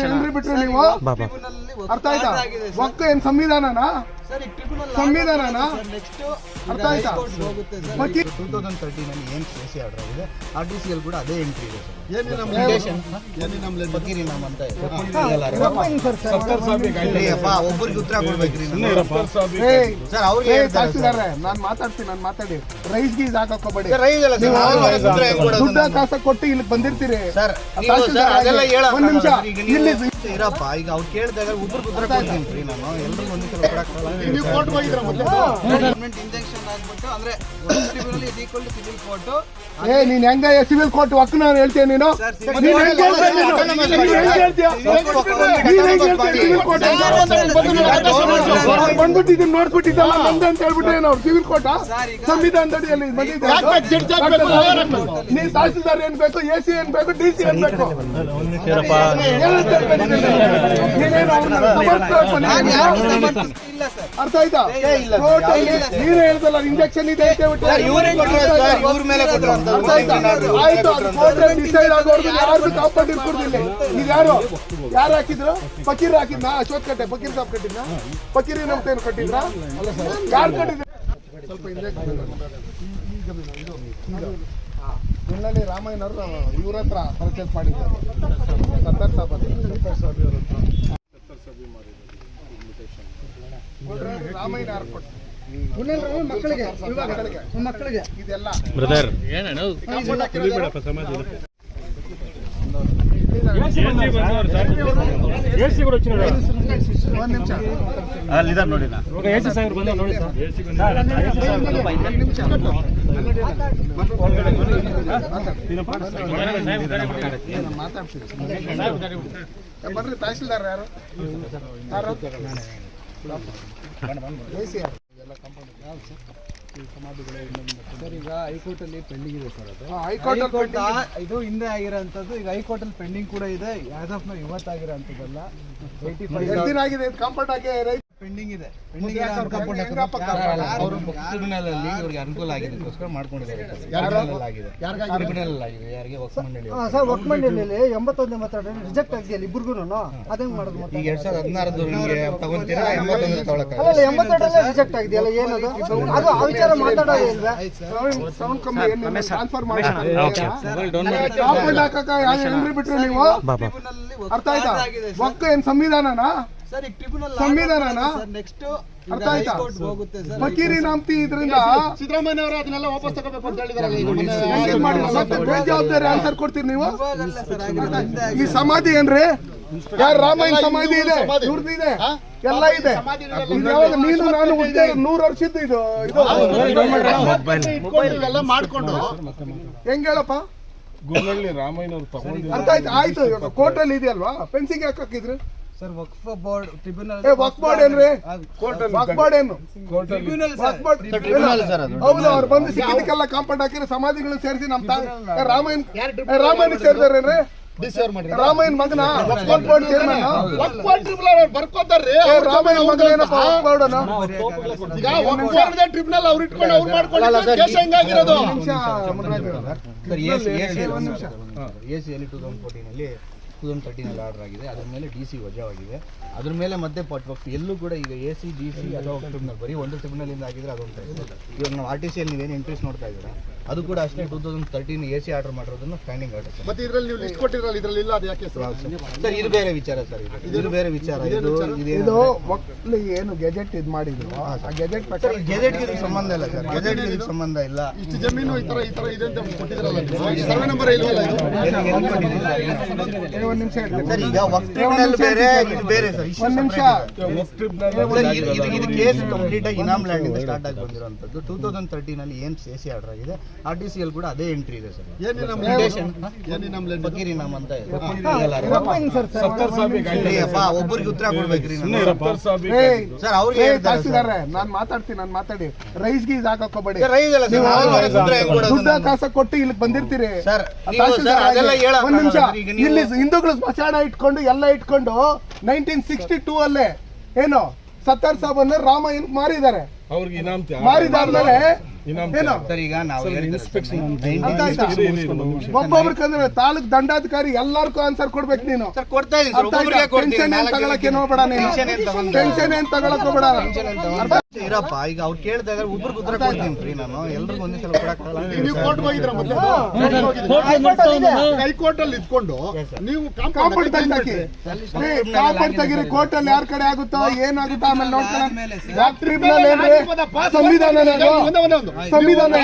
ಏನ್ರಿ ಬಿಟ್ರಿ ನೀವು? ಅರ್ಥ ಆಯ್ತಾ? ಒಕ್ಕ ಏನ್ ಸಂವಿಧಾನನಾ? ಸಂವಿಧಾನನ ಅರ್ಥ ಆಯ್ತಾ? ಟೂ ತೌಸಂಡ್ ತರ್ಟೀನಲ್ಲಿ ಏನು ಸಿ ಸಿ ಆರ್ಡರ್ ಆಗಿದೆ? ಆರ್ ಟಿ ಸಿ ಅಲ್ಲಿ ಕೂಡ ಅದೇ ಎಂಟ್ರಿ ಇದೆ ಸರ್. ನಮ್ಮ ನಾಮ್ ಅಂತ ಇದೆ. ಏ ಅಂತ ಒಬ್ಬರಿಗೆ ಉತ್ತರ ಕೊಡ್ಬೇಕ್ರಿ ನಾನು. ಏಯ್, ಸರ್ ಅವ್ರಿಗೆ. ತಹಸೀಲ್ದಾರ್ರೆ, ನಾನು ಮಾತಾಡ್ತೀನಿ ನಾನು ಮಾತಾಡಿ. ರೈಸ್ ಗೀಸ್ ಹಾಕೋಬೇಡಿ ರೈಸ್ ಅಲ್ಲ ದುಡ್ಡ ಕಾಸ ಕೊಟ್ಟು ಇಲ್ಲಿ ಬಂದಿರ್ತೀರಿ. ಸರ್ ಅದೆಲ್ಲ ಆಗಿ. ಒಂದು ನಿಮಿಷ. ಇಲ್ಲಿ ಇರಪ್ಪ ಈಗ ಅವ್ರು ಕೇಳಿದಾಗ ಒಬ್ಬರಿಗೆ ಉತ್ತರ ಕೊಡ್ತೀನಿ ನಾನು. ಎಲ್ಲರೂ ಒಂದೇ ಸಲ ನೀವು ಕೋರ್ಟ್ ಹೋಗಿದ್ರ ಮತ್ತೆ? ಗೌರ್ಮೆಂಟ್ ಇಂಜೆಕ್ಷನ್ ಆಗ್ಬಿಟ್ಟು ಅಂದ್ರೆ is equal to civil court ಏ ನೀನ್ ಹೆಂಗ ಸಿವಿಲ್ ಕೋರ್ಟ್ ಒಕ್ಕ ನಾನು? ಹೇಳ್ತೀನಿ ನೀನು ನೀನ್ ಹೆಂಗ್ ಹೇಳ್ತೀಯ ನೀನು? ಹೆಂಗ್ ಸಿವಿಲ್ ಕೋರ್ಟ್ ಅವ್ರು ಬಂದ್ಬಿಟ್ಟು ಇದನ್ನ ನೋಡ್ಬಿಟ್ಟಿದ್ದಲ್ಲ ನಂದೆ ಅಂತ ಹೇಳ್ಬಿಟ್ಟು ಏನು ಸಿವಿಲ್ ಕೋರ್ಟ್ ಸಂವಿಧಾನದಡಿಯಲ್ಲಿ ಬಂದಿದೆ ನೀನ್ ತಹಸೀಲ್ದಾರ್ ಏನ್ ಬೇಕು? ಎ ಸಿ ಏನ್ ಬೇಕು? ಡಿ ಸಿ ಏನ್ ಬೇಕು? ನೀನೇನು ಅವ್ರನ್ನ? ಇಲ್ಲ ಸರ್ ಅರ್ಥ ಆಯ್ತಾ? ನೀನು ಹೇಳ್ದಲ್ಲ ಇಂಜೆಕ್ಷನ್ ಇದೆ ಅಂತ ಸರ್, ಇವ್ರೇ ಸರ್, ಮೇಲೆ ಆಯ್ತಾ? ಅದು ಡಿಸೈಡ್ ಆಗೋರ್ಗು ಯಾರ್ದು ಕಾಂಪೌಂಡ್ ಇರ್ಕೊಡ್ದಿಲ್ಲ ಈಗ ಯಾರು? ಯಾರು ಹಾಕಿದ್ರು? ಫಕೀರ್ ಹಾಕಿದ್ನ? ಅಶೋಕ್ ಕಟ್ಟೆ ಫಕೀರ್ ಕಟ್ಟಿದ್ನ? ಫಕೀರಿ ಏನು ಕಟ್ಟಿದ್ರ? ಯಾರು ಕಟ್ಟಿದ್ರು? ಸ್ವಲ್ಪ ಇವ್ರ ಹತ್ರ ಪರ್ಚೇಸ್ ಮಾಡಿದ್ದಾರೆ. ಸತ್ತರ್ ಸಾಬ್ ಹತ್ರ. ಯಾರು ಕೊಟ್ರು. ಮಕ್ಕಳಿಗೆ ಮಕ್ಕಳಿಗೆ ಇದೆಲ್ಲ ಬ್ರದರ್ ಒಂದ್ ನಿಮಿಷ ಅಲ್ಲಿದ್ದಾರೆ ನೋಡಿ ನಾ ಬರ್ರಿ ತಹಸೀಲ್ದಾರ್ ಯಾರು ಸರ್ ಈಗ ಹೈಕೋರ್ಟ್ ಅಲ್ಲಿ ಪೆಂಡಿಂಗ್ ಇದೆ ಸರ್ ಅದು. ಹೈಕೋರ್ಟ್ ಇದು ಹಿಂದೆ ಆಗಿರೋಂಥದ್ದು ಈಗ ಹೈಕೋರ್ಟ್ ಅಲ್ಲಿ ಪೆಂಡಿಂಗ್ ಕೂಡ ಇದೆ. ಆಸ್ ಆಫ್ ಇವತ್ತಾಗಿರೋಂಥದ್ದಲ್ಲ. ಏಯ್ಟಿ ಫೈವ್ ದಿನ ಆಗಿದೆ ಕಂಫರ್ಟ್ ಆಗಿ ರೈತ ಪೆಂಡಿಂಗ್ ಇದೆ ಪೆಂಡಿಂಗ್ ಇವ್ರಿಗೆ ಅನುಕೂಲ ಆಗಿದ್ದಕ್ಕೋಸ್ಕರ ಮಾಡ್ಕೊಂಡಿದ್ದಾರೆ ಆಗಿದೆ ಆಗಿದೆ ಯಾರಿಗೆ ಸರ್ ವರ್ಕ್ ಮಂಡಳಿಯಲ್ಲಿ ಎಂಬತ್ತೊಂದು ಎಂಬತ್ತೆರಡು ರಿಜೆಕ್ಟ್ ಅದಂಗ್ ಮಾಡೋದು ಈಗ ಎರಡ್ ಸಾವಿರದ ಹದಿನಾರದು ನಿಮಗೆ ತಗೊಂತೀರಾ ಎಂಬತ್ತೊಂದು ಅಲ್ಲ ತಗೊಳಕ್ಕಾಗಲ್ಲ ಎಂಬತ್ತೆರಡಲ್ಲೇ ರಿಜೆಕ್ಟ್ ಆಗಿದೆಯಲ್ಲ ಏನದು ಅದು ಆ ವಿಚಾರ ಮಾತಾಡೋದೇ ಸೌಂಡ್ ಕಮ್ಮಿ ಏನು ಟ್ರಾನ್ಸ್ಫರ್ ಮಾಡಿ ಬಿಟ್ರಿ ನೀವು ಅರ್ಥ ಆಯ್ತಾ ಒಕ್ಕ ಏನ್ ಸಂವಿಧಾನನಾ ಸರ್ ಈಗ ಟ್ರಿಬ್ಯುನಲ್ ಸಂವಿಧಾನನಾ ನೆಕ್ಸ್ಟ್ ಅರ್ಥ ಆಯ್ತಾ? ಹೋಗುತ್ತೆ ಸರ್. ಫಕೀರಿ ನಾಮ್ತಿ ಇದರಿಂದ ಸಿದ್ದರಾಮಯ್ಯ ಅವರು ಅದನ್ನೆಲ್ಲ ವಾಪಸ್ ತಗೋಬೇಕು ಅಂತ ಹೇಳಿದಾರಲ್ಲ ಈಗ ಮೊನ್ನೆ. ಹೆಂಗೆ ಮತ್ತೆ ಬೇಜವಾಬ್ದಾರಿ ಆನ್ಸರ್ ಕೊಡ್ತೀರಿ ನೀವು? ಈ ಸಮಾಧಿ ಏನ್ರಿ? ಯಾರ ರಾಮಾಯಣ ಸಮಾಧಿ ಇದೆ? ಇದೆ. ಎಲ್ಲ ಇದೆ. ನೀನು ನಾನು ಉದ್ದೇ ನೂರು ವರ್ಷದ್ದು ಇದು. ಇದು ಮಾಡ್ಕೊಂಡು ಹೆಂಗ್ ಹೇಳಪ್ಪ? ಗುರುನಲ್ಲಿ ರಾಮಾಯಣ ಅರ್ಥ ಆಯ್ತು ಆಯ್ತು ಇವಾಗ. ಕೋರ್ಟ್ ಅಲ್ಲಿ ಇದೆಯಲ್ವಾ? ಫೆನ್ಸಿಂಗ್ ಯಾಕೆ ಹಾಕಿದ್ರು? ಸರ್ ವಕ್ಫ್ ಬೋರ್ಡ್ ಟ್ರಿಬ್ಯುನಲ್ ಏ ವಕ್ಫ್ ಬೋರ್ಡ್ ಏನ್ರಿ? ವಕ್ಫ್ ಬೋರ್ಡ್ ಏನು? Tribunal Waqf board tribunal sir ಅದು ಹೌದು ಅವ್ರು ಬಂದು ಸಿಕ್ಕಿದಕ್ಕೆಲ್ಲ ಕಾಂಪೌಂಡ್ ಹಾಕಿದ್ರೆ ಸಮಾಧಿಗಳು ಸೇರಿಸಿ ನಮ್ಮ ತಾ ರಾಮಾಯಣ ರಾಮಾಯಣ ಸೇರಿದಾರೆ ರಾಮಾಯಣ ಸೇರಿದಾರೇನ್ರಿ? ರಾಮಾಯಣ ಮಗನ? ವಕ್ಫ್ ಬೋರ್ಡ್ ಚೇರ್ಮನ್ ಒಕ್ಕೋಟ್ ಟ್ರಿಬ್ಯುನಲ್ ಅವ್ರು ಬರ್ಕೋತಾರ್ರಿ. ರಾಮಾಯಣ ಮಗನ ಏನಪ್ಪ ವಕ್ಫ್ ಬೋರ್ಡ್ ಅನ್ನ? ಈಗ ಬೋರ್ಡ್ ಟ್ರಿಬ್ಯುನಲ್ ಅವ್ರು ಇಟ್ಕೊಂಡು ಅವ್ರು ಮಾಡ್ಕೊಂಡು case ಹೆಂಗಾಗಿರೋದು. Sir AC C A C A ಸಿಯಲ್ಲಿ ಟೂ ತೌಸಂಡ್ ತರ್ಟೀನಲ್ಲಿ ಆರ್ಡರ್ ಆಗಿದೆ. ಅದ್ರ ಮೇಲೆ ಡಿ ಸಿ ವಜಾವಾಗಿದೆ. ಅದ್ರ ಮೇಲೆ ಮತ್ತೆ ಪಟ್ ವಕ್ಫ್ ಎಲ್ಲೂ ಕೂಡ ಈಗ ಎ ಸಿ ಡಿ ಸಿ ಅಥವಾ ಟ್ರಿಬ್ಯುನಲ್ ಬರೀ ಒಂದು ಟ್ರಿಬ್ಯುನಲ್ ಆಗಿದ್ರೆ ಅದೊಂದು ಇದೆ. ಇವಾಗ ನಾವು ಆರ್ ಟಿ ಸಿಯಲ್ಲಿ ನೀವೇನು ಎಂಟ್ರೀಸ್ ನೋಡ್ತಾ ಇದ್ದೀರಾ? ಅದು ಕೂಡ ಅಷ್ಟೇ two thousand thirteen A C order ಮಾಡಿರೋದನ್ನು standing order sir. ಮತ್ತೆ ಇದರಲ್ಲಿ ನೀವು ಲಿಸ್ಟ್ ಕೊಟ್ಟಿರಲ್ಲ ಇದರಲ್ಲಿ ಇಲ್ಲ ಅದು ಯಾಕೆ ಸರ್. ಸರ್ ಇದು ಬೇರೆ ವಿಚಾರ ಸರ್ ಇದು. ಇದು ಬೇರೆ ವಿಚಾರ. ಇದು ಇದು ಒಕ್ಲಿ ಏನು ಗೆಜೆಟ್ ಇದು ಮಾಡಿದ್ರು? ಆ ಗೆಜೆಟ್ ಪ್ರಕಾರ ಗೆಜೆಟ್ಗೆ ಇದಕ್ಕೆ ಸಂಬಂಧ ಇಲ್ಲ ಸರ್. ಗೆಜೆಟ್ಗೆ ಇದಕ್ಕೆ ಸಂಬಂಧ ಇಲ್ಲ. ಇಷ್ಟು ಜಮೀನು ಈ ತರ ಈ ತರ ಇದೆ ಅಂತ ಕೊಟ್ಟಿದ್ರಲ್ಲ. ಸರ್ವೆ ನಂಬರ್ ಇಲ್ವಲ್ಲ ಇದು? ಎಲ್ಲಿ ಕೊಟ್ಟಿದ್ದೀರಿ ಸರ್? ಏ, ಒಂದ್ ನಿಮಿಷ ಸರ್ ಈಗ ವಕ್ಫ್ ಟ್ರಿಬ್ಯುನಲ್ ಬೇರೆ ಇದು ಬೇರೆ ಸರ್. ಇಷ್ಟು ಒಂದ್ ನಿಮಿಷ. ಸರ್, ಇದು ಇದು- ಇದು ಕೇಸ್ ಕಂಪ್ಲೀಟ್ ಆಗಿ ಇನಾಮ್ ಲ್ಯಾಂಡ್ ಇಂದ ಸ್ಟಾರ್ಟ್ ಆಗಿ ಬಂದಿರುವಂತದ್ದು ಟೂ ತೌಸಂಡ್ ತರ್ಟೀನ್ ಅಲ್ಲಿ ಏನ್ ಸಿ ಸಿ ಆರ್ಡರ್ ಆಗಿದೆ? ಆರ್ ಟಿ ಸಿ ಅಲ್ಲಿ ಕೂಡ ಅದೇ ಎಂಟ್ರಿ ಇದೆ ಸರ್. ಫಕೀರ್ ಅಂತ ಇದೆ. ಏ ಅಪ್ಪ, ಉತ್ತರ ಕೊಡ್ಬೇಕ್ರಿ ನಾನು. ಸರ್ ಅವ್ರಿಗೆ ಏಯ್, ಹೇಳ್ತಾರೆ ಸರ್. ತಹಸೀಲ್ದಾರ್ರೆ, ನಾನ್ ಮಾತಾಡ್ತೀನಿ ನಾನ್ ಮಾತಾಡಿ. ರೈಸ್ ಗೀಸ್ ಹಾಕೋಬೇಡಿ. ಸರ್, ರೈಸ್ ಅಲ್ಲ ಸರ್, ನೀವು ನಾವು ಅವ್ರಿಗೆ ಉತ್ತರ ಹೆಂಗ್ ಕೊಡೋದು ದುಡ್ಡ ನಾನು? ಕಾಸ ಕೊಟ್ಟು ಇಲ್ಲಿ ಬಂದಿರ್ತೀರಿ. ಸರ್, ನೀವು ತಹಸೀಲ್ದಾರ್ ಅದೆಲ್ಲ ಆಗಿ ಹೇಳಕ್ ಒಂದ್ ನಿಮಿಷ. ಆಗಲ್ಲ ಸರ್, ಈಗ ನೀವು- ಇಲ್ಲಿ ಹಿಂದೂಗಳು ಸ್ಮಶಾನ ಇಟ್ಕೊಂಡು ಎಲ್ಲ ಇಟ್ಕೊಂಡು ನೈನ್ಟೀನ್ ಸಿಕ್ಸ್ಟಿ ಟೂ ಅಲ್ಲೇ ಏನು? ಸತ್ತಾರ್ ಸಾಬನ್ನ ರಾಮ ಏನ್ ಮಾರಿದ್ದಾರೆ. ಅವ್ರಿಗೆ ಇನಾಮ್ ಮಾರಿದಾದ್ಮೇಲೆ ಒಬ್ಬೊಬ್ರಿಗೆ ತಾಲೂಕ್ ದಂಡಾಧಿಕಾರಿ ಎಲ್ಲಾರ್ಗೂ ಆನ್ಸರ್ ಕೊಡ್ಬೇಕು ನೀನು. ಟೆನ್ಷನ್ ಏನ್ ತಗೊಳಕ್ ಜನಕ್ಕೆ. ಏನು ಹೋಗ್ಬೇಡ ನೀನು. ಟೆನ್ಷನ್ ಏನ್ ತಗೊಳಕ್ ಹೋಗ್ಬೇಡ ಇರಪ್ಪ ಈಗ ಅವ್ರು ಕೇಳಿದಾಗ ಉತ್ತರ ಕೊಡ್ತೀನಿ ನಾನು. ಎಲ್ರಿಗೂ ಒಂದೇ ಸಲ ಕೊಡಕ್ಕಾಗಲ್ಲ ಹೈಕೋರ್ಟ್ ಅಲ್ಲಿ ಇದ್ಕೊಂಡು ನೀವು ಕಾಪಾಡ್ ತೆಗಿರಿ ಕೋರ್ಟ್ ಅಲ್ಲಿ ಯಾರ ಕಡೆ ಆಗುತ್ತೋ ಏನಾಗುತ್ತೋ ಆಮೇಲೆ ನೋಡ್ತಾರೆ ಸಂವಿಧಾನ ಸಂವಿಧಾನ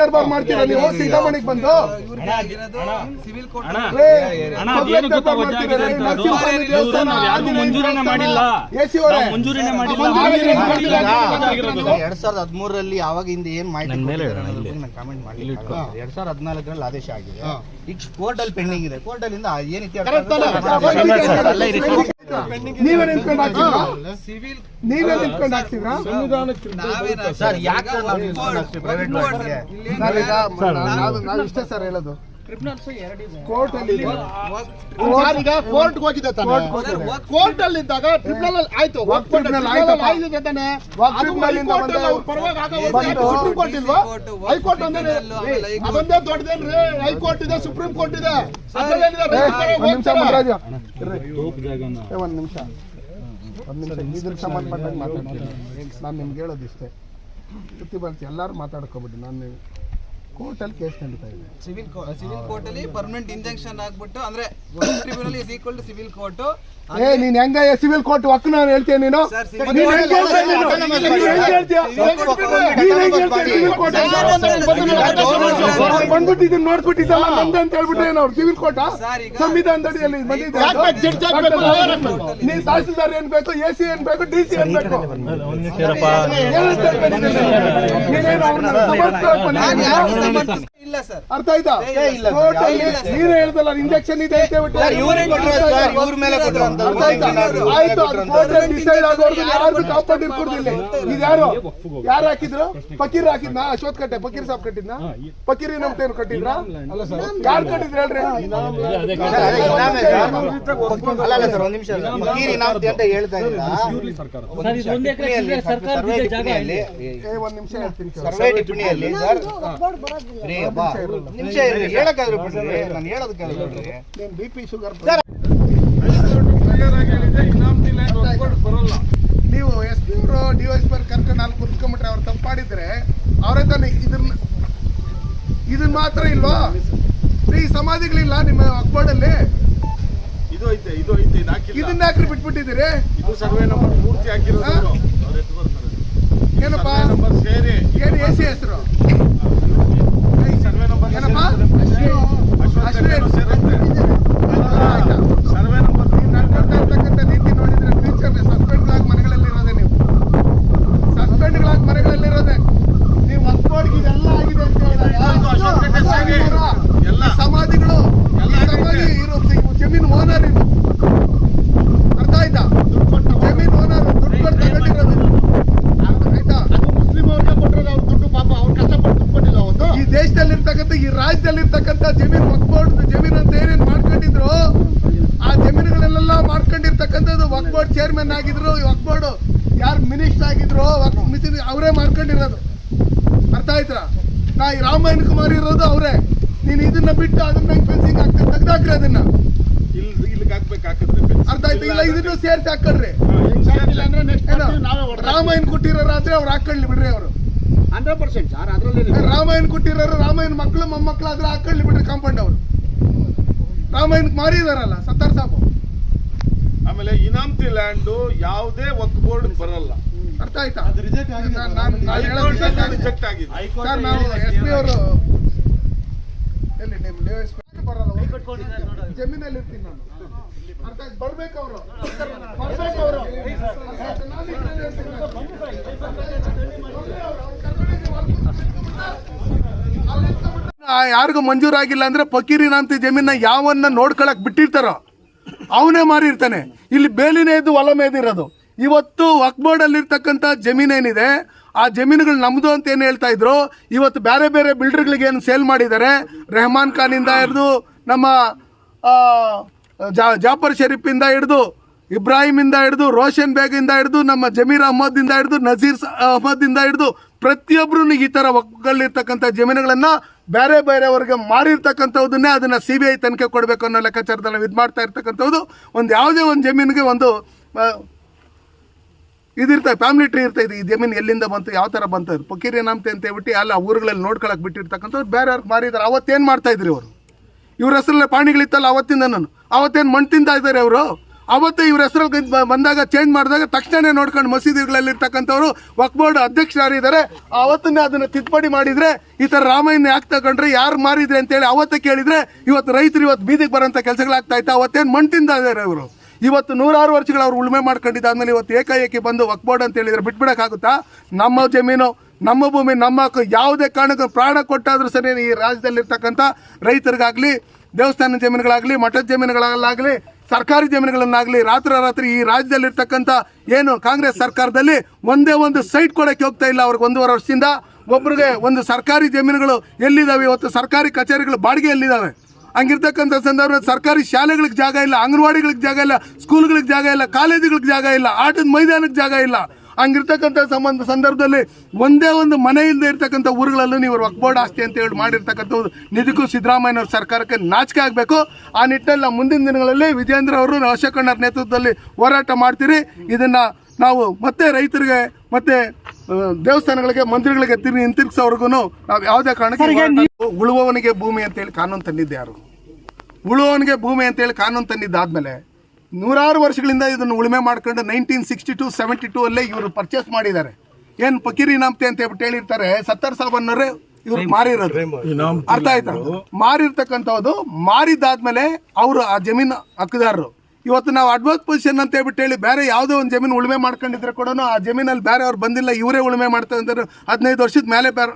ದರ್ಬಾರ್ ಮಾಡ್ತೀರಾ ನೀವು? ಸೀತಾಮಣಿಗೆ ಬಂದು. ಎರಡ್ ಸಾವಿರದ ಹದಿಮೂರರಲ್ಲಿ ಯಾವಾಗ ಹಿಂದೆ ಏನ್ ಮಾಹಿತಿ ಕಾಮೆಂಟ್ ಮಾಡಿ ಎರಡ್ ಸಾವಿರದ ಹದಿನಾಲ್ಕರಲ್ಲಿ ಆದೇಶ ಆಗಿದೆ. ಈಗ ಕೋರ್ಟ್ ಅಲ್ಲಿ ಪೆಂಡಿಂಗ್ ಇದೆ. ಕೋರ್ಟ್ ಅಲ್ಲಿ? ಏನಿತ್ತು ನೀವೇ ನಿಂತ್ಕೊಂಡು ಹಾಕ್ತಿದ್ರಾ ನೀವೇ ನಿಂತ್ಕೊಂಡು ಹಾಕ್ತಿದ್ರಾ ಸರ್ ಯಾಕೆ ನಾವು ಇಷ್ಟೇ ಸರ್ ಹೇಳೋದು. ಕೋರ್ಟ್ ಅಲ್ಲಿ ಇದೆ. ಸರ್ ಈಗ ಕೋರ್ಟ್ ಹೋಗಿದೆ ಅಲ್ಲಿ ಇದ್ದಾಗ ಟ್ರಿಬ್ಯುನಲ್ ಅಲ್ಲಿ ಆಯ್ತು. ಟ್ರಿಬ್ಯುನಲ್ ಹೈಕೋರ್ಟ್ ಇಲ್ವಾ? ಅಂದ್ರೆ ಅದೊಂದೇ ದೊಡ್ಡದೇನ್ರಿ? ಇದೆ ಸುಪ್ರೀಂ ಕೋರ್ಟ್ ಇದೆ. ಒಂದ್ ನಿಮಿಷ ಹೋಗ್ತಾರೆ. ಏ, ಒಂದ್ ನಿಮಿಷ ಇದ್ರ ಸಂಬಂಧಪಟ್ಟಂಗೆ ಮಾತಾಡ್ತೀನಿ. ನಾನು ನಿಮ್ಗೆ ಹೇಳೋದಿಷ್ಟೇ. ಎಲ್ಲರೂ ಮಾತಾಡ್ಕೊಬಿಟ್ಟು ನಾನು ಕೋರ್ಟಲ್ಲಿ ಕೇಸ್ ನಡೀತಾ ಇದೆ. ಸಿವಿಲ್ ಸಿವಿಲ್ ಕೋರ್ಟ್ ಅಲ್ಲಿ ಪರ್ಮನೆಂಟ್ ಇಂಜೆಕ್ಷನ್ ಆಗ್ಬಿಟ್ಟು, ಅಂದ್ರೆ tribunal is equal to civil court ಏ ನೀನ್ ಹೆಂಗ ಸಿವಿಲ್ ಕೋರ್ಟ್ ಒಕ್ಕ ನಾನು ಹೇಳ್ತೀನಿ ನೀನು? ನೀನ್ ಹೆಂಗ್ ಹೇಳ್ತೀಯ? ನೀನು? ನೀನ್ ಹೆಂಗ್ ಹೇಳ್ತೀಯ? ನೀನ್ ಹೆಂಗ್ ಹೇಳ್ತೀಯ? civil court ಅಂತ? ಅವ್ರು ಬಂದ್ಬಿಟ್ಟು ಇದನ್ನ ನೋಡ್ಬಿಟ್ಟಿದ್ದಲ್ಲ ನಂದು ಅಂತ ಏನು ಅವ್ರು ಸಿವಿಲ್ ಕೋರ್ಟ್ ಸಂವಿಧಾನದಡಿಯಲ್ಲಿ ಇದು ಬಂದಿದೆ ಯಾಕ್ ಬೇಕು? ಜಡ್ಜ್ ಆಗ್ಬೇಕು, lawyer ಆಗ್ಬೇಕು. ನೀನ್ ತಹಸೀಲ್ದಾರ್ ಏನ್ ಬೇಕು? ಎ ಸಿ ಏನ್ ಬೇಕು? ಡಿ ಸಿ ಏನ್ ಬೇಕು? ಸೇರಪ್ಪ ಏನಂತ ಹೇಳ್ಕೊಂಡಿದ್ದೀನಿ? ನೀನೇನು ಅವ್ರನ್ನ ಸಮರ್ಥಿಸ್ಕೊಳಕ್ ಬಂದಿದ್ದೀಯಾ? ಇಲ್ಲ. ಸರ್. ಅರ್ಥ ಆಯ್ತಾ ಕೋರ್ಟ್ ಅಲ್ಲಿ ನೀನೇ ಹೇಳ್ದಲ್ಲ ಇಂಜೆಕ್ಷನ್ ಇದೆ ಅಂತ ಹೇಳ್ಬಿಟ್ಟು. ಸರ್ ಇವ್ರೇ ಕೊಟ್ಟರು ಸರ್ ಇವ್ರ ಮೇಲೆ ಆಯ್ತಾ. ಆಯ್ತು ಅದು ಕೋರ್ಟ್ ಡಿಸೈಡ್ ಆಗೋರ್ಗು ಯಾರಿಗೂ ಕಾಂಪೌಂಡ್ ಇರ್ಕೊಡ್ದಿಲ್ಲ ಇದು ಯಾರು? ಯಾರು ಹಾಕಿದ್ರು? ಫಕೀರ್ ಹಾಕಿದ್ನಾ? ಅಶ್ವತ್ ಕಟ್ಟೆ. ಫಕೀರ್ ಸಾಬ್ ಕಟ್ಟಿದ್ನ? ಫಕೀರ್ ನಮ್ಟೇನು ಕಟ್ಟಿದ್ರ? ಯಾರು ಕಟ್ಟಿದ್ರು ಹೇಳ್ರಿ. ಸರ್, ಇನಾಮೆ. ಅಲ್ಲ ಅಲ್ಲ ಸರ್ ಒಂದ್ ನಿಮಿಷ ಫಕೀರ್ ಅಂತ ಹೇಳ್ತಾ ಸರ್ವೆ ಟಿಪ್ಪಣಿಯಲ್ಲಿ ಒಂದ್ ನಿಮಿಷ ಹೇಳ್ತೀನಿ. ಸರ್ವೆ ಟಿಪ್ಪಣಿಯಲ್ಲಿ ಸರ್ ರೀ ನಿಮಿಷ ಇರ್ರಿ ಹೇಳಕ್ಕಾದ್ರೂ ಬಿಡ್ರಿ. ನಾನು ಹೇಳೋದು ಕೇಳಿದ್ರಿ ನೀನ್ ಬಿ ಪಿ ಶುಗರ್ ಬರಲ್ಲ. ನೀವು ಎಸ್ ಪಿ ಅವರು ಡಿ ಎಸ್ ಪಿ ಕರ್ಕೊಂಡು ಅಲ್ಲಿ ಕುತ್ಕೊಂಡ್ಬಿಟ್ರೆ ಅವ್ರು ತಪ್ಪಾಡಿದ್ರೆ ಅವರೇ ತಾನೇ ಇದನ್ನ ಇದನ್ನ ಮಾತ್ರ ಇಲ್ವಾ? ಈ ಸಮಾಧಿಗಳಿಲ್ಲ ನಿಮ್ಮ ಅಕ್ಬೋರ್ಡಲ್ಲಿ? ಇದು ಐತೆ ಇದು ಐತೆ ಇದು ಹಾಕಿ ಇದನ್ನ ಯಾಕ್ರಿ ಬಿಟ್ಬಿಟ್ಟಿದ್ದೀರಿ? ಇದು ಸರ್ವೆ ನಂಬರ್ ಪೂರ್ತಿ ಹಾಕಿರೋದು ಏನಪ್ಪಾ? ನಂಬರ್ ಸೇರಿ. ಏನು ಎ ಸಿ ಹೆಸರು ಸರ್ವೆ ನಂಬರ್ ಏನಪ್ಪ? ಅಶ್ವಿನ್. ಸೇರುತ್ತೆ ಆಯ್ತಾ ಸರ್ವೆ ನಂಬರ್ ನೀವು ನಡ್ಕೊಳ್ತಾ ಇರ್ತಕ್ಕಂಥ ರೀತಿ ನೋಡಿದ್ರೆ ಫ್ಯೂಚರ್ ಸಸ್ಪೆಂಡ್ಗಳಾಗಿ ಮನೆಗಳಲ್ಲಿ ಇರೋದೆ ನೀವು ಸಸ್ಪೆಂಡ್ಗಳಾಗಿ ಮನೆಗಳಲ್ಲಿ ಇರೋದೆ ನೀವು ಅಕ್ಬೋರ್ಡ್ಗೆ ಇದೆಲ್ಲ ಆಗಿದೆ ಅಂತ ಹೇಳಿದಾಗ ಎಲ್ಲ. ಈ ಸಮಾಧಿಗಳು ಈ ಸಮಾಧಿ ಇರೋ ಇವು ಜಮೀನು ಓನರ್ ಇದು ಅರ್ಥ ಆಯ್ತಾ ಜಮೀನು ಓನರ್ ದುಡ್ಡು ಕೊಟ್ಟು ತಗೊಂಡಿರೋದು ಇದು. ಆಯ್ತಾ ಅದು ಮುಸ್ಲಿಂ ಅವ್ರಿಗೆ ಕೊಟ್ಟಿರೋದು ಅವ್ರ ದುಡ್ಡು ಪಾಪ ಅವ್ರು ಕಷ್ಟಪಟ್ಟು ದುಡ್ಡು ಕೊಟ್ಟಿಲ್ಲ ಒಂದು ಈ ದೇಶದಲ್ಲಿರ್ತಕ್ಕಂಥ ಈ ರಾಜ್ಯದಲ್ಲಿರ್ತಕ್ಕಂಥ ಜಮೀನು ವಕ್ಬೋರ್ಡ್ ಜಮೀನು ಅಂತ ಏನೇನು ಮಾಡ್ಕೊಂಡಿದ್ರು ಆ ಜಮೀನುಗಳನ್ನೆಲ್ಲ ಮಾಡ್ಕೊಂಡಿರ್ತಕ್ಕಂಥದ್ದು ವಕ್ಬೋರ್ಡ್ ಚೇರ್ಮನ್ ಆಗಿದ್ರು ಈ ವಕ್ಬೋರ್ಡ್ ಯಾರು ಮಿನಿಸ್ಟರ್ ಆಗಿದ್ರು ವಕ್ ಮಿಸಿನ್ ಅವರೇ ಮಾಡ್ಕೊಂಡಿರೋದು ಅರ್ಥ ಆಯ್ತಾ ನಾ ಈ ರಾಮಾಯಣ ಕುಮಾರ್ ಇರೋದು ಅವರೇ ನೀನು ಇದನ್ನ ಬಿಟ್ಟು ಅದನ್ನ ಫೆನ್ಸಿಂಗ್ ಹಾಕ್ತಾರೆ ತೆಗ್ದಾಕ್ರಿ ಅದನ್ನ. ಇಲ್ಲಿ ಇಲ್ಲಿಗೆ ಹಾಕ್ಬೇಕು ಅರ್ಥ ಆಯ್ತಾ? ಇಲ್ಲ ಇದನ್ನು ಸೇರ್ಸಿ ಹಾಕಡ್ರಿ ಇಲ್ಲ ಅಂದ್ರೆ ನೆಕ್ಸ್ಟ್ ಏನೋ ನಾವೇ ಹೊಡೆದ ರಾಮಾಯಣ ಕೊಟ್ಟಿರೋರಾದ್ರೆ ಅವ್ರು ಹಾಕೊಳ್ಳಿ ಬಿಡ್ರಿ ಅವರು. ಹಂಡ್ರೆಡ್ ಪರ್ಸೆಂಟ್ ಸರ್ ಅದರಲ್ಲಿ ರಾಮಾಯಣ ಕೊಟ್ಟಿರೋರು ರಾಮಾಯಣ ಮಕ್ಕಳು ಮೊಮ್ಮಕ್ಕಳಾದ್ರೆ ಹಾಕೊಳ್ಳಿ ಬಿಡ್ರಿ ಕಾಂಪೌಂಡ್ ಅವರು. ರಾಮಾಯಣಕ್ಕೆ ಮಾರಿದಾರಲ್ಲ ಸತ್ತಾರ್ ಸಾಬು. ಆಮೇಲೆ ಇನಾಮ್ತಿ ಲ್ಯಾಂಡ್ ಯಾವುದೇ ಒಕ್ ಬೋರ್ಡ್ ಬರಲ್ಲ. ಅರ್ಥ ಆಯ್ತಾ? ರಿಜೆಕ್ಟ್ ಆಗಿದೆ. ಸರ್ ನಾವು ಎಸ್ ಪಿ ಅವರು ಎಲ್ಲಿ ನಿಮ್ಮ ಬರಲ್ಲ ಜಮೀನಲ್ಲಿ ಇರ್ತೀನಿ ನಾನು. ಅರ್ಥ ಆಯ್ತು ಬರ್ಬೇಕು ಅವರು ಬರ್ಬೇಕು ಅವರು ಯಾರಿಗೂ ಮಂಜೂರಾಗಿಲ್ಲ ಅಂದ್ರೆ ಫಕೀರಿನಂತ ಜಮೀನ ಯಾವನ್ನ ನೋಡ್ಕೊಳಕ್ ಬಿಟ್ಟಿರ್ತಾರೋ ಅವನೇ ಮಾರಿರ್ತಾನೆ. ಇಲ್ಲಿ ಬೇಲಿನೇ ಇದ್ದು ಹೊಲ ಮೇದಿರೋದು. ಇವತ್ತು ವಕ್ಬೋರ್ಡ್ ಅಲ್ಲಿರ್ತಕ್ಕಂಥ ಜಮೀನೇನಿದೆ ಆ ಜಮೀನುಗಳು ನಮ್ದು ಅಂತ ಏನು ಹೇಳ್ತಾ ಇದ್ರು, ಇವತ್ತು ಬೇರೆ ಬೇರೆ ಬಿಲ್ಡರ್ಗಳಿಗೆ ಏನು ಸೇಲ್ ಮಾಡಿದ್ದಾರೆ, ರೆಹಮಾನ್ ಇಂದ ಹಿಡಿದು ನಮ್ಮ ಜಾ- ಜಾಫರ್ ಶರೀಫಿಂದ ಇಬ್ರಾಹಿಂ ಇಬ್ರಾಹಿಮಿಂದ ಹಿಡಿದು, ರೋಷನ್ ಬೇಗಿಂದ ಹಿಡಿದು, ನಮ್ಮ ಜಮೀರ್ ಇಂದ ಹಿಡಿದು, ನಜೀರ್ ಇಂದ ಹಿಡಿದು ಪ್ರತಿಯೊಬ್ಬರು ಈ ಥರ ಒಕ್ಕಲಿರ್ತಕ್ಕಂಥ ಜಮೀನುಗಳನ್ನು ಬೇರೆ ಬೇರೆಯವ್ರಿಗೆ ಮಾರಿರ್ತಕ್ಕಂಥದ್ದನ್ನೇ ಅದನ್ನು ಸಿ ಬಿ ಐ ತನಿಖೆ ಕೊಡಬೇಕು ಅನ್ನೋ ಲೆಕ್ಕಾಚಾರದಲ್ಲಿ ಇದು ಮಾಡ್ತಾ ಇರ್ತಕ್ಕಂಥದ್ದು ಒಂದು ಯಾವುದೇ ಒಂದು ಜಮೀನಿಗೆ ಒಂದು ಇದಿರ್ತದೆ ಫ್ಯಾಮಿಲಿ ಟ್ರೀ ಇರ್ತದೆ ಈ ಜಮೀನು ಎಲ್ಲಿಂದ ಬಂತು, ಯಾವ ಥರ ಬಂತು, ಅದು ನಾಮ್ತೆ ಅಂತ ಹೇಳ್ಬಿಟ್ಟು ಅಲ್ಲ ಊರುಗಳಲ್ಲಿ ನೋಡ್ಕೊಳಕ್ಕೆ ಬಿಟ್ಟಿರ್ತಕ್ಕಂಥವ್ರು ಬೇರೆ ಅವ್ರಿಗೆ ಅವತ್ತೇನು ಮಾಡ್ತಾ ಇದ್ರಿ ಅವರು ಇವ್ರ ಹೆಸರಲ್ಲೇ ಪಾಣಿಗಳಿತ್ತಲ್ಲ, ಅವತ್ತಿಂದ ನಾನು. ಅವತ್ತೇನು ಮಣ್ಣು ತಿಂತಾ ಇದ್ದಾರೆ ಅವರು ಅವತ್ತೇ ಇವ್ರ ಹೆಸರಲ್ಲಿ ಬಂದಾಗ ಚೇಂಜ್ ಮಾಡಿದಾಗ ತಕ್ಷಣ ನೋಡ್ಕೊಂಡು ಮಸೀದಿಗಳಲ್ಲಿ ಇರ್ತಕ್ಕಂಥವ್ರು ವಕ್ ಬೋರ್ಡ್ ಅಧ್ಯಕ್ಷರು ಯಾರಿದ್ದಾರೆ ಅವತ್ತನ್ನೇ ಅದನ್ನು ತಿದ್ದುಪಡಿ ಮಾಡಿದರೆ ಈ ಥರ ರಾಮಾಯಣ ಯಾಕೆ ತಗೊಂಡ್ರೆ ಯಾರು ಮಾರಿದ್ರೆ ಅಂತೇಳಿ ಅವತ್ತೇ ಕೇಳಿದರೆ ಇವತ್ತು ರೈತರು ಇವತ್ತು ಬೀದಿಗೆ ಬರೋಂಥ ಕೆಲಸಗಳಾಗ್ತಾ ಇತ್ತು, ಅವತ್ತೇನು ಮಣ್ಣು ತಿಂದ ಇದ್ದಾರೆ ಅವರು ಇವತ್ತು ನೂರಾರು ವರ್ಷಗಳು ಅವ್ರು ಉಳುಮೆ ಮಾಡ್ಕೊಂಡಿದ್ದಾದ್ಮೇಲೆ ಇವತ್ತು ಏಕಾಏಕಿ ಬಂದು ವಕ್ಬೋರ್ಡ್ ಅಂತ ಹೇಳಿದ್ರೆ ಬಿಟ್ಬಿಡೋಕ್ಕಾಗುತ್ತಾ? ನಮ್ಮ ಜಮೀನು, ನಮ್ಮ ಭೂಮಿ, ನಮ್ಮ ಯಾವುದೇ ಕಾರಣಕ್ಕೂ ಪ್ರಾಣ ಕೊಟ್ಟಾದರೂ ಸರಿ ಈ ರಾಜ್ಯದಲ್ಲಿರ್ತಕ್ಕಂಥ ರೈತರಿಗಾಗಲಿ, ದೇವಸ್ಥಾನ ಜಮೀನುಗಳಾಗಲಿ, ಮಠದ ಜಮೀನುಗಳಲ್ಲಾಗಲಿ, ಸರ್ಕಾರಿ ಜಮೀನುಗಳನ್ನಾಗಲಿ, ರಾತ್ರಿ ರಾತ್ರಿ ಈ ರಾಜ್ಯದಲ್ಲಿರ್ತಕ್ಕಂಥ ಏನು ಕಾಂಗ್ರೆಸ್ ಸರ್ಕಾರದಲ್ಲಿ ಒಂದೇ ಒಂದು ಸೈಟ್ ಕೊಡೋಕ್ಕೆ ಹೋಗ್ತಾ ಇಲ್ಲ ಅವ್ರಿಗೆ ಒಂದೂವರೆ ವರ್ಷದಿಂದ. ಒಬ್ರಿಗೆ ಒಂದು ಸರ್ಕಾರಿ ಜಮೀನುಗಳು ಎಲ್ಲಿದ್ದಾವೆ ಇವತ್ತು ಸರ್ಕಾರಿ ಕಚೇರಿಗಳು ಬಾಡಿಗೆ ಎಲ್ಲಿದ್ದಾವೆ ಹಂಗಿರ್ತಕ್ಕಂಥ ಸಂದರ್ಭದಲ್ಲಿ ಸರ್ಕಾರಿ ಶಾಲೆಗಳಿಗೆ ಜಾಗ ಇಲ್ಲ ಅಂಗನವಾಡಿಗಳಿಗೆ ಜಾಗ ಇಲ್ಲ ಸ್ಕೂಲ್ಗಳಿಗೆ ಜಾಗ ಇಲ್ಲ ಕಾಲೇಜುಗಳಿಗೆ ಜಾಗ ಇಲ್ಲ ಆಟದ ಮೈದಾನಕ್ಕೆ ಜಾಗ ಇಲ್ಲ. ಹಂಗಿರ್ತಕ್ಕಂಥ ಸಂಬಂಧ ಸಂದರ್ಭದಲ್ಲಿ ಒಂದೇ ಒಂದು ಮನೆ ಇಲ್ಲದೆ ಇರ್ತಕ್ಕಂಥ ಊರುಗಳಲ್ಲೂ ನೀವು ವಕ್ಬೋರ್ಡ್ ಆಸ್ತಿ ಅಂತ ಹೇಳಿ ಮಾಡಿರ್ತಕ್ಕಂಥದ್ದು ನಿಜಕ್ಕೂ ಸಿದ್ದರಾಮಯ್ಯನವ್ರ ಸರ್ಕಾರಕ್ಕೆ ನಾಚಿಕೆ ಆಗಬೇಕು. ಆ ನಿಟ್ಟಿನಲ್ಲಿ ನಾವು ಮುಂದಿನ ದಿನಗಳಲ್ಲಿ ವಿಜೇಂದ್ರ ಅವರು ಅಶೋಕಣ್ಣರ ನೇತೃತ್ವದಲ್ಲಿ ಹೋರಾಟ ಮಾಡ್ತೀರಿ. ಇದನ್ನು ನಾವು ಮತ್ತೆ ರೈತರಿಗೆ ಮತ್ತೆ ದೇವಸ್ಥಾನಗಳಿಗೆ ಮಂತ್ರಿಗಳಿಗೆ ತಿರುಗಿ ಹಿಂತಿರುಗಿಸೋವರೆಗೂ ನಾವು ಯಾವುದೇ ಕಾರಣಕ್ಕೆ ಉಳುವವನಿಗೆ ಭೂಮಿ ಅಂತೇಳಿ ಕಾನೂನು ತಂದಿದ್ದ ಯಾರು? ಉಳುವವನಿಗೆ ಭೂಮಿ ಅಂತೇಳಿ ಕಾನೂನು ತಂದಿದ್ದಾದ್ಮೇಲೆ ನೂರಾರು ವರ್ಷಗಳಿಂದ ಇದನ್ನು ಉಳುಮೆ ಮಾಡ್ಕೊಂಡು nineteen sixty to seventy two ಅಲ್ಲೇ ಇವರು ಪರ್ಚೇಸ್ ಮಾಡಿದ್ದಾರೆ. ಏನು ಫಕೀರಿ ನಾಮ್ತೆ ಅಂತ ಹೇಳ್ಬಿಟ್ಟು ಹೇಳಿರ್ತಾರೆ ಸತ್ತರ್ ಸಾಬನ್ನರೇ ಇವ್ರು ಮಾರಿರೋದು. ಅರ್ಥ ಆಯ್ತಾ? ಮಾರಿರ್ತಕ್ಕಂಥದ್ದು ಮಾರಿದ್ದಾದ್ಮೇಲೆ ಅವರು ಆ ಜಮೀನು ಹಕ್ಕದಾರರು ಇವತ್ತು ನಾವು ಅಡ್ವಾನ್ಸ್ ಪೊಸಿಷನ್ ಅಂತ ಹೇಳ್ಬಿಟ್ಟು ಹೇಳಿ ಬೇರೆ ಯಾವುದೋ ಒಂದು ಜಮೀನು ಉಳುಮೆ ಮಾಡ್ಕೊಂಡಿದ್ರೆ ಕೂಡ ಆ ಜಮೀನಲ್ಲಿ ಬೇರೆ ಅವ್ರು ಬಂದಿಲ್ಲ ಇವರೇ ಉಳುಮೆ ಮಾಡ್ತಾರೆ ಅಂದ್ರೆ ಹದಿನೈದು ವರ್ಷದ ಮೇಲೆ ಬೇರೆ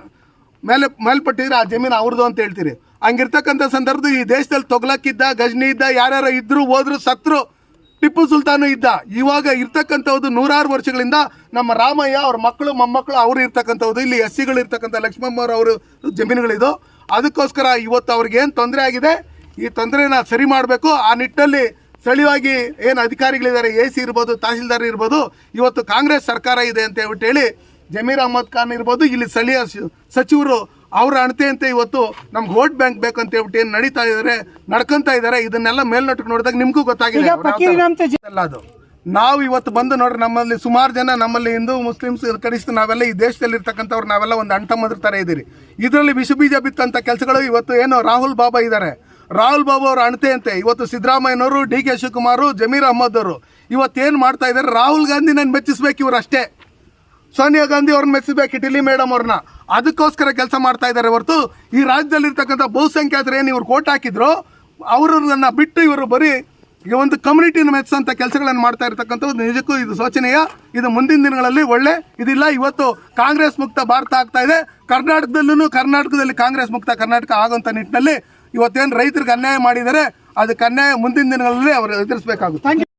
ಮೇಲೆ ಮೇಲ್ಪಟ್ಟಿದ್ರೆ ಆ ಜಮೀನು ಅವ್ರದ್ದು ಅಂತ ಹೇಳ್ತೀರಿ. ಹಂಗಿರ್ತಕ್ಕಂಥ ಸಂದರ್ಭದಲ್ಲಿ ಈ ದೇಶದಲ್ಲಿ ತೊಗ್ಲಕ್ಕಿದ್ದ ಗಜ್ನಿ ಇದ್ದ, ಯಾರ್ಯಾರು ಇದ್ರು, ಹೋದ್ರು, ಸತ್ರು, ಟಿಪ್ಪು ಸುಲ್ತಾನು ಇದ್ದ. ಇವಾಗ ಇರ್ತಕ್ಕಂಥದ್ದು ನೂರಾರು ವರ್ಷಗಳಿಂದ ನಮ್ಮ ರಾಮಯ್ಯ, ಅವ್ರ ಮಕ್ಕಳು, ಮೊಮ್ಮಕ್ಕಳು, ಅವರು ಇರ್ತಕ್ಕಂಥದ್ದು ಇಲ್ಲಿ ಎಸ್ ಸಿಗಳು ಇರ್ತಕ್ಕಂಥ ಲಕ್ಷ್ಮಮ್ಮ ಅವರು ಜಮೀನುಗಳಿದು. ಅದಕ್ಕೋಸ್ಕರ ಇವತ್ತು ಅವ್ರಿಗೆ ಏನು ತೊಂದರೆ ಆಗಿದೆ? ಈ ತೊಂದರೆನ ಸರಿ ಮಾಡಬೇಕು. ಆ ನಿಟ್ಟಲ್ಲಿ ಸ್ಥಳೀಯವಾಗಿ ಏನು ಅಧಿಕಾರಿಗಳಿದ್ದಾರೆ, ಎ ಸಿ ಇರ್ಬೋದು, ತಹಸೀಲ್ದಾರ್ ಇರ್ಬೋದು, ಇವತ್ತು ಕಾಂಗ್ರೆಸ್ ಸರ್ಕಾರ ಇದೆ ಅಂತ ಹೇಳ್ಬಿಟ್ಟು ಹೇಳಿ ಜಮೀರ್ ಅಹಮದ್ ಖಾನ್ ಇರ್ಬೋದು ಇಲ್ಲಿ ಸ್ಥಳೀಯ ಸಚಿವರು ಅವರ ಅಣತೆ ಅಂತ ಇವತ್ತು ನಮ್ಗೆ ವೋಟ್ ಬ್ಯಾಂಕ್ ಬೇಕಂತ ಹೇಳ್ಬಿಟ್ಟು ಏನು ನಡೀತಾ ಇದ್ದಾರೆ ನಡ್ಕೊಂತ ಇದ್ದಾರೆ ಇದನ್ನೆಲ್ಲ ಮೇಲ್ನೋಟಕ್ಕೆ ನೋಡಿದಾಗ ನಿಮಗೂ ಗೊತ್ತಾಗಿದೆ ಅಲ್ಲ ಅದು. ನಾವು ಇವತ್ತು ಬಂದು ನೋಡ್ರಿ ನಮ್ಮಲ್ಲಿ ಸುಮಾರು ಜನ ನಮ್ಮಲ್ಲಿ ಹಿಂದೂ ಮುಸ್ಲಿಮ್ಸ್ ಕನಿಷ್ಠ ನಾವೆಲ್ಲ ಈ ದೇಶದಲ್ಲಿ ಇರ್ತಕ್ಕಂಥವ್ರು ನಾವೆಲ್ಲ ಒಂದು ಅಂಟಮದ್ರ ಥರ ಇದ್ದೀರಿ ಇದರಲ್ಲಿ ವಿಷ ಬೀಜ ಬಿತ್ತಂಥ ಕೆಲಸಗಳು ಇವತ್ತು ಏನು ರಾಹುಲ್ ಬಾಬಾ ಇದ್ದಾರೆ ರಾಹುಲ್ ಬಾಬು ಅವರ ಅಣತೆ ಅಂತೆ ಇವತ್ತು ಸಿದ್ದರಾಮಯ್ಯನವರು ಡಿ ಕೆ ಶಿವಕುಮಾರು ಜಮೀರ್ ಅಹಮದ್ ಅವರು ಇವತ್ತೇನು ಮಾಡ್ತಾ ಇದ್ದಾರೆ ರಾಹುಲ್ ಗಾಂಧಿನ ಮೆಚ್ಚಿಸ್ಬೇಕು ಇವರು ಅಷ್ಟೇ. ಸೋನಿಯಾ ಗಾಂಧಿ ಅವ್ರನ್ನ ಮೆಚ್ಚಿಸ್ಬೇಕು ಟಿಲಿ ಮೇಡಮ್ ಅವ್ರನ್ನ. ಅದಕ್ಕೋಸ್ಕರ ಕೆಲಸ ಮಾಡ್ತಾ ಇದ್ದಾರೆ ಹೊರತು, ಈ ರಾಜ್ಯದಲ್ಲಿರ್ತಕ್ಕಂಥ ಬಹುಸಂಖ್ಯಾತರು ಏನು ಇವ್ರು ಕೋಟ್ ಹಾಕಿದ್ರು ಅವರನ್ನ ಬಿಟ್ಟು ಇವರು ಬರೀ ಈ ಒಂದು ಕಮ್ಯುನಿಟಿನ ಮೆಚ್ಚಂತ ಕೆಲಸಗಳನ್ನು ಮಾಡ್ತಾ ಇರ್ತಕ್ಕಂಥದ್ದು ನಿಜಕ್ಕೂ ಇದು ಶೋಚನೀಯ. ಇದು ಮುಂದಿನ ದಿನಗಳಲ್ಲಿ ಒಳ್ಳೆ. ಇದಿಲ್ಲ, ಇವತ್ತು ಕಾಂಗ್ರೆಸ್ ಮುಕ್ತ ಭಾರತ ಆಗ್ತಾ ಇದೆ. ಕರ್ನಾಟಕದಲ್ಲೂ ಕರ್ನಾಟಕದಲ್ಲಿ ಕಾಂಗ್ರೆಸ್ ಮುಕ್ತ ಕರ್ನಾಟಕ ಆಗುವಂಥ ನಿಟ್ಟಿನಲ್ಲಿ ಇವತ್ತೇನು ರೈತರಿಗೆ ಅನ್ಯಾಯ ಮಾಡಿದ್ದಾರೆ, ಅದಕ್ಕೆ ಅನ್ಯಾಯ ಮುಂದಿನ ದಿನಗಳಲ್ಲಿ ಅವರು ಎದುರಿಸಬೇಕಾಗುತ್ತೆ.